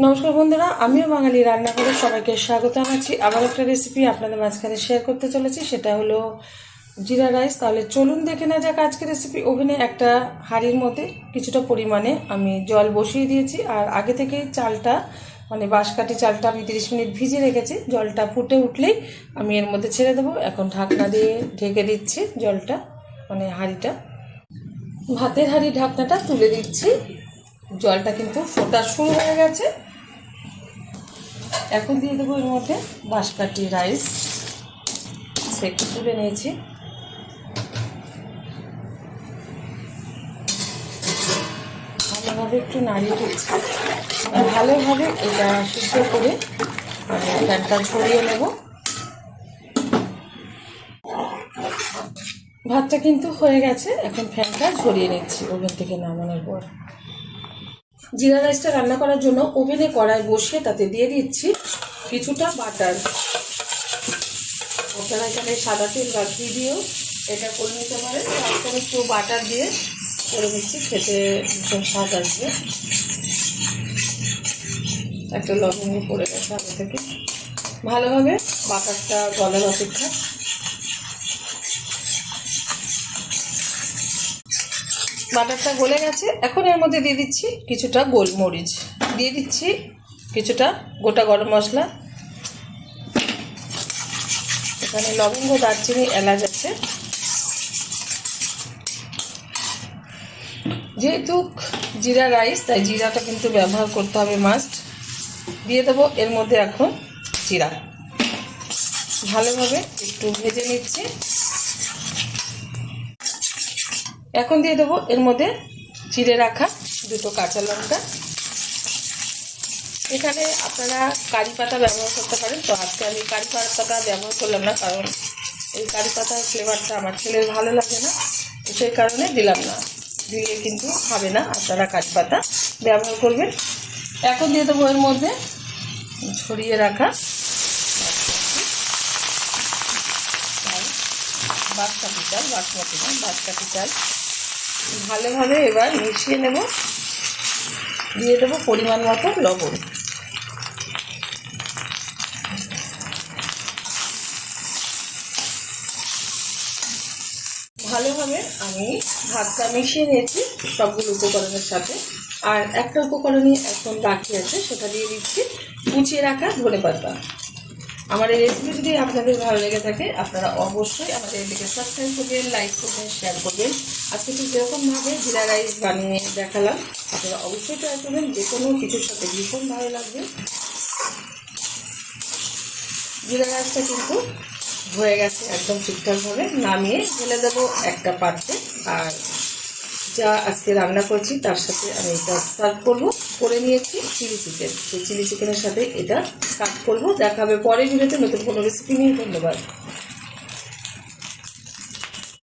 নমস্কার বন্ধুরা, আমিও বাঙালি রান্না করে সবাইকে স্বাগত জানাচ্ছি। আবার একটা রেসিপি আপনাদের মাঝখানে শেয়ার করতে চলেছি, সেটা হলো জিরা রাইস তাহলে চলুন দেখে না যাক আজকে রেসিপি ওভেনে একটা হাঁড়ির মধ্যে কিছুটা পরিমাণে আমি জল বসিয়ে দিয়েছি, আর আগে থেকে চালটা মানে বাঁশকাঠি চালটা আমি তিরিশ মিনিট ভিজে রেখেছি। জলটা ফুটে উঠলেই আমি এর মধ্যে ছেড়ে দেবো। এখন ঢাকনা দিয়ে ঢেকে দিচ্ছি জলটা মানে হাঁড়িটা। ভাতের হাঁড়ি ঢাকনাটা তুলে দিচ্ছি। জলটা কিন্তু ফোটা শুরু হয়ে গেছে। এখন দিয়ে দেবো এর মধ্যে বাঁশকাঠি রাইস। সেটা তুলে নিয়েছি। ভালোভাবে একটু নাড়িয়ে দিচ্ছি। ভালোভাবে এটা সিদ্ধ করে আমি ফ্যানটা ছড়িয়ে নেব। ভাতটা কিন্তু হয়ে গেছে। এখন ফ্যানটা ঝরিয়ে নিচ্ছি ওভেন থেকে নামানোর পর। জিরা রাইসটা রান্না করার জন্য ওভেনে কড়াই বসিয়ে তাতে দিয়ে দিচ্ছি কিছুটা বাটার। আপনারা এখানে সাদা তেল বা দিয়েও এটা করে নিতে পারেন। তারপরে একটু বাটার দিয়ে করে নিচ্ছি খেতে ভীষণ স্বাদ আসবে। একটা লবঙ্গ পড়ে গেছে আগে থেকে ভালোভাবে বাটারটা গলার অপেক্ষা। বাটারটা গলে গেছে। এখন এর মধ্যে দিয়ে দিচ্ছি কিছুটা গোলমরিচ। দিয়ে দিচ্ছি কিছুটা গোটা গরম মশলা। এখানে লবঙ্গ, দারচিনি, এলাচ আছে। যেহেতু জিরা রাইস, তাই জিরাটা কিন্তু ব্যবহার করতে হবে মাস্ট দিয়ে দেবো এর মধ্যে এখন জিরা। ভালোভাবে একটু ভেজে নিচ্ছি। এখন দিয়ে দেবো এর মধ্যে চিড়ে রাখা দুটো কাঁচা লঙ্কা। এখানে আপনারা কারি পাতা ব্যবহার করতে পারেন। তো আজকে আমি কারি পাতাটা ব্যবহার করলাম না, কারণ এই কারি পাতার ফ্লেভারটা আমার ছেলের ভালো লাগে না। সেই কারণে দিলাম না। দিলে কিন্তু খাবে না আপনারা কারি পাতা ব্যবহার করবেন। এখন দিয়ে দেবো এর মধ্যে ছড়িয়ে রাখা বাসকাঠি চাল। বাসমতি না বাসকাঠি চাল। ভালোভাবে এবার মিশিয়ে নেব। দিয়ে দেবো পরিমাণ মতো লবণ। ভালোভাবে আমি ভাতটা মিশিয়ে নিয়েছি সবগুলো উপকরণের সাথে। আর একটা উপকরণই এখন বাকি আছে, সেটা দিয়ে দিচ্ছি কুচিয়ে রাখা ধনে পাতা। আমার এই রেসিপি যদি আপনাদের ভালো লেগে থাকে, আপনারা অবশ্যই আমাদের এদিকে সাবস্ক্রাইব করবেন লাইক করবেন শেয়ার করবেন। আজকে ঠিক যেরকমভাবে জিরা রাইস বানিয়ে দেখালাম। আপনারা অবশ্যই ট্রাই করবেন, যে কোনো কিছুর সাথে ভীষণ ভালো লাগবে। জিরা রাইসটা কিন্তু হয়ে গেছে একদম ঠিকঠাকভাবে। নামিয়ে ঢেলে দেবো একটা পাত্রে। আর যা আজকে রান্না করছি, তার সাথে আমি এটা সার্ভ করব। করে নিয়েছি চিলি চিকেন সেই চিলি চিকেনের সাথে এটা সার্ভ করব। দেখাবে পরে ভিডিওতে নতুন কোনো রেসিপি নিয়ে। ধন্যবাদ।